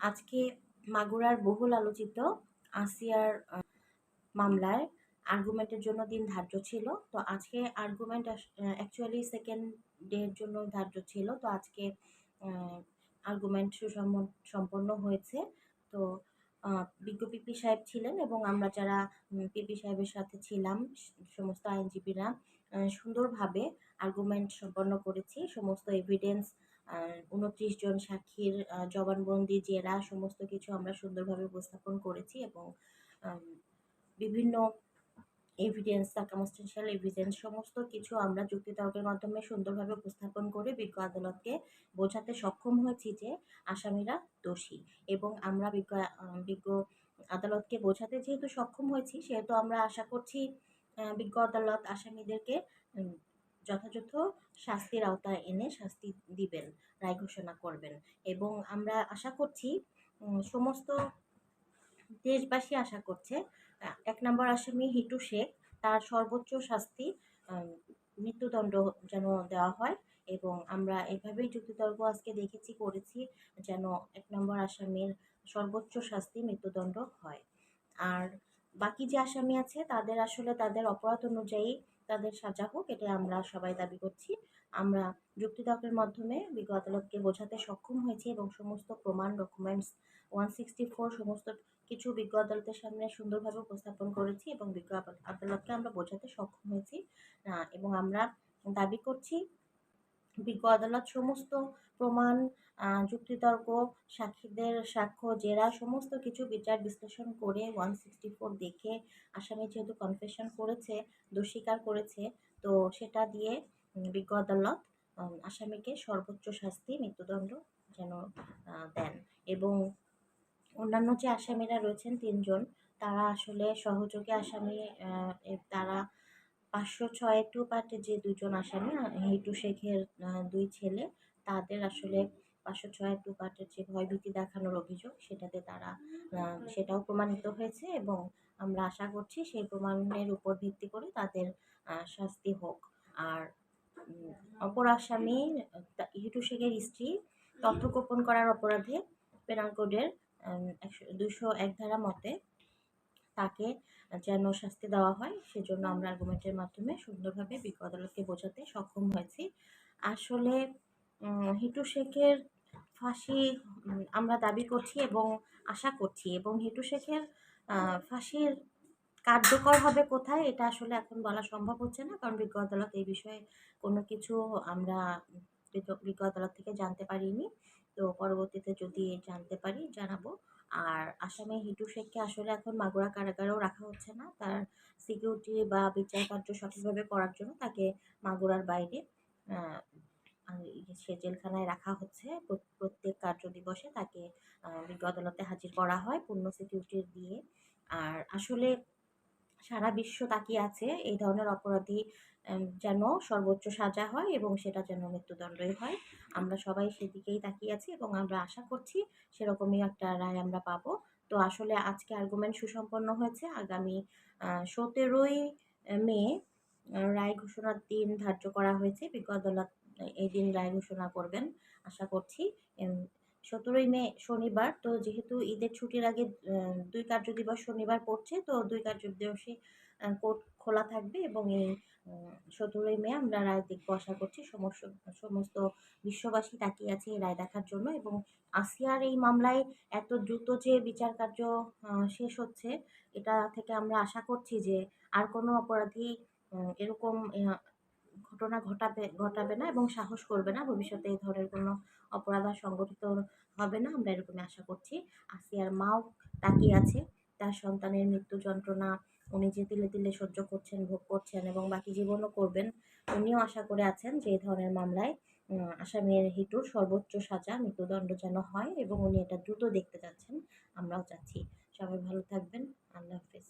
আজকে মাগুরার বহুল আলোচিত আসিয়ার মামলায় আর্গুমেন্টের জন্য দিন ধার্য ছিল। তো আজকে আর্গুমেন্ট অ্যাকচুয়ালি সেকেন্ড ডের জন্য ধার্য ছিল। তো আজকে আর্গুমেন্ট সুসম্পন্ন হয়েছে। তো বিজ্ঞ পিপি সাহেব ছিলেন এবং আমরা যারা পিপি সাহেবের সাথে ছিলাম, সমস্ত আইনজীবীরা সুন্দরভাবে আর্গুমেন্ট সম্পন্ন করেছি। সমস্ত এভিডেন্স উনত্রিশ জন সাক্ষীর জবানবন্দি, জেরা, সমস্ত কিছু আমরা সুন্দরভাবে উপস্থাপন করেছি এবং বিভিন্ন এভিডেন্স সার্কামস্টেন্সিয়াল এভিডেন্স সমস্ত কিছু আমরা যুক্তিতর্কের মাধ্যমে সুন্দরভাবে উপস্থাপন করে বিজ্ঞ আদালতকে বোঝাতে সক্ষম হয়েছি যে আসামিরা দোষী এবং আমরা বিজ্ঞ বিজ্ঞ আদালতকে বোঝাতে যেহেতু সক্ষম হয়েছি, সেহেতু আমরা আশা করছি বিজ্ঞ আদালত আসামিদেরকে যথাযথ শাস্তির আওতায় এনে শাস্তি দিবেন, রায় ঘোষণা করবেন। এবং আমরা আশা করছি সমস্ত দেশবাসী আশা করছে এক নম্বর আসামি হিটু শেখ, তার সর্বোচ্চ শাস্তি মৃত্যুদণ্ড যেন দেওয়া হয় এবং আমরা এভাবেই যুক্তিতর্ক আজকে দেখেছি, করেছি, যেন এক নম্বর আসামির সর্বোচ্চ শাস্তি মৃত্যুদণ্ড হয়। আর বাকি যে আসামি আছে, তাদের আসলে তাদের অপরাধ অনুযায়ী তাদের সাজা হোক এটা আমরা সবাই দাবি করছি। আমরা যুক্তিতর্কের মাধ্যমে বিজ্ঞ আদালতকে বোঝাতে সক্ষম হয়েছি এবং সমস্ত প্রমাণ ডকুমেন্টস ওয়ান সিক্সটি ফোর সমস্ত কিছু বিজ্ঞ আদালতের সামনে সুন্দরভাবে উপস্থাপন করেছি এবং বিজ্ঞ আদাল- আদালতকে আমরা বোঝাতে সক্ষম হয়েছি। এবং আমরা দাবি করছি বিজ্ঞ আদালত সমস্ত প্রমাণ যুক্তিতর্ক, সাক্ষীদের সাক্ষ্য, জেরা, সমস্ত কিছু বিচার বিশ্লেষণ করে ওয়ান সিক্সটি ফোর দেখে আসামি যেহেতু কনফেশন করেছে দোষ স্বীকার করেছে, তো সেটা দিয়ে বিজ্ঞ আদালত আসামিকে সর্বোচ্চ শাস্তি, মৃত্যুদণ্ড যেন দেন। এবং অন্যান্য যে আসামিরা রয়েছেন তিনজন, তারা আসলে সহযোগী আসামি তারা পাঁচশো ছয় টু পার্টে যে দুজন আসামি হিটু, শেখের দুই ছেলে, তাদের আসলে পাঁচশো ছয় টু পার্টের যে ভয়ভীতি দেখানোর অভিযোগ, সেটাতে তারা সেটাও প্রমাণিত হয়েছে এবং আমরা আশা করছি সেই প্রমাণের উপর ভিত্তি করে তাদের শাস্তি হোক। আর অপর আসামি হিটু, শেখের স্ত্রী, তথ্য গোপন করার অপরাধে পেনাল কোডের একশো দুশো এক ধারা মতে তাকে যেন শাস্তি দেওয়া হয়, সেজন্য আমরা আর্গুমেন্টের মাধ্যমে সুন্দরভাবে বিজ্ঞ আদালতকে বোঝাতে সক্ষম হয়েছি। আসলে হিটু শেখের ফাঁসি আমরা দাবি করছি এবং আশা করছি এবং হিটু শেখের ফাঁসির কার্যকর হবে কোথায়, এটা আসলে এখন বলা সম্ভব হচ্ছে না, কারণ বিজ্ঞ আদালত এই বিষয়ে কোনো কিছু আমরা বিজ্ঞ- আদালত থেকে জানতে পারিনি। তো পরবর্তীতে যদি জানতে পারি, জানাব। আর আসামে হিটু শেখকে আসলে এখন মাগুরা কারাগারেও রাখা হচ্ছে না। তার সিকিউরিটি বা বিচার কার্য সঠিকভাবে করার জন্য তাকে মাগুরার বাইরে আহ, সে জেলখানায় রাখা হচ্ছে। প্রত্যেক কার্য দিবসে তাকে বিজ্ঞ আদালতে হাজির করা হয় পূর্ণ সিকিউরিটি দিয়ে। আর আসলে সারা বিশ্ব তাকিয়ে আছে এই ধরনের অপরাধী যেন সর্বোচ্চ সাজা হয় এবং সেটা যেন মৃত্যুদণ্ডই হয়। আমরা সবাই সেদিকেই তাকিয়ে আছি এবং আমরা আশা করছি সেরকমই একটা রায় আমরা পাবো। তো আসলে আজকে আর্গুমেন্ট সুসম্পন্ন হয়েছে। আগামী সতেরোই মে রায় ঘোষণার দিন ধার্য করা হয়েছে। বিজ্ঞ আদালত এই দিন রায় ঘোষণা করবেন, আশা করছি। সতেরোই মে শনিবার। তো যেহেতু ঈদের ছুটির আগে দুই কার্য দিবস শনিবার পড়ছে, তো দুই কার্য দিবসে কোর্ট খোলা থাকবে এবং এই সতেরোই মে আমরা রায় দেখব আশা করছি। সমস্ত সমস্ত বিশ্ববাসী তাকিয়ে আছে রায় দেখার জন্য এবং আসিয়ার এই মামলায় এত দ্রুত যে বিচার কার্য শেষ হচ্ছে, এটা থেকে আমরা আশা করছি যে আর কোনো অপরাধী এরকম ঘটনা ঘটাবে ঘটাবে না এবং সাহস করবে না। ভবিষ্যতে এই ধরনের কোনো অপরাধ আর সংগঠিত হবে না, আমরা এরকমই আশা করছি। আসিয়ার মাও তাকিয়ে আছে। তার সন্তানের মৃত্যু যন্ত্রণা, উনি যে তিলে তিলে সহ্য করছেন, ভোগ করছেন এবং বাকি জীবনও করবেন, উনিও আশা করে আছেন যে এই ধরনের মামলায় আসামির হিটুর সর্বোচ্চ সাজা, মৃত্যুদণ্ড যেন হয় এবং উনি এটা দ্রুত দেখতে চাচ্ছেন আমরাও চাচ্ছি। সবাই ভালো থাকবেন। আল্লাহ হাফিজ।